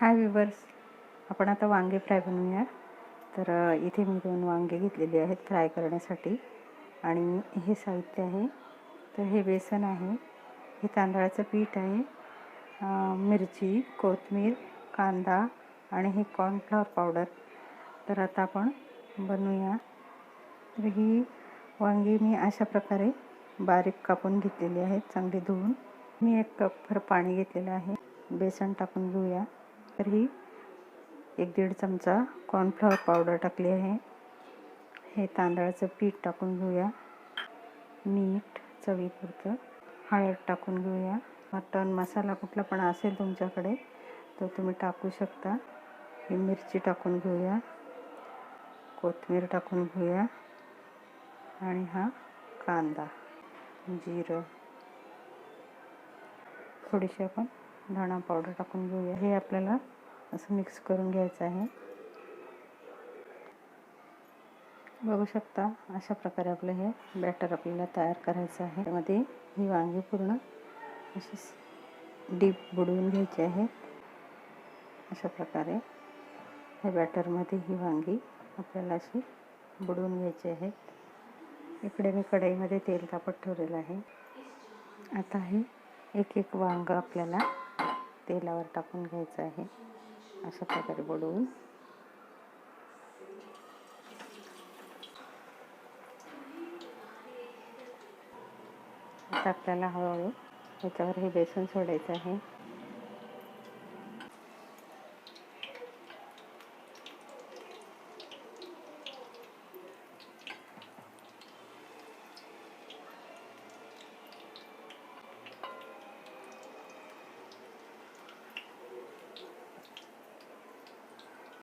हाय weavers आपण आता वांगे फ्राय बनवूया. तर इथे मी दोन वांगे घेतलेले आहेत फ्राय करण्यासाठी. आणि हे साहित्य आहे. तर हे बेसन आहे. हे तांदळाचं पीठ आहे. मिरची कोथमीर कांदा आणि हे कॉर्नफ्लॉवर पावडर तर आता आपण बनवूया. तर ही वांगी मी अशा प्रकारे बारीक कापून घेतलेली आहेत. चांगली धुवून. मी एक कपभर पाणी घेतलेलं आहे. बेसन टाकून घेऊया. तर ही एक दीड चमचा कॉर्नफ्लॉवर पावडर टाकली आहे. हे तांदळाचं पीठ टाकून घेऊया. मीठ चवीपुरतं हळद टाकून घेऊया. मटण मसाला कुठला पण असेल तुमच्याकडे तर तुम्ही टाकू शकता. ही मिरची टाकून घेऊया. कोथिंबीर टाकून घेऊया. आणि हा कांदा जिरं. थोडीशी आपण धणा पावडर टाकून घेऊया. हे आपल्याला असं मिक्स करून घ्यायचं आहे. बघू शकता अशा प्रकारे आपलं हे बॅटर आपल्याला तयार करायचं आहे. त्यामध्ये ही वांगी पूर्ण अशी डीप बुडवून घ्यायची आहे. अशा प्रकारे ह्या बॅटरमध्ये ही वांगी आपल्याला अशी बुडवून घ्यायची आहेत इकडे मी कढईमध्ये तेल तापत ठेवलेलं आहे. आता हे एक एक वांग आपल्याला तेलावर टाकून घ्यायचं आहे. अशा प्रकारे बुडवून. आता आपल्याला हळूहळू याच्यावर हे बेसन सोडायचं आहे.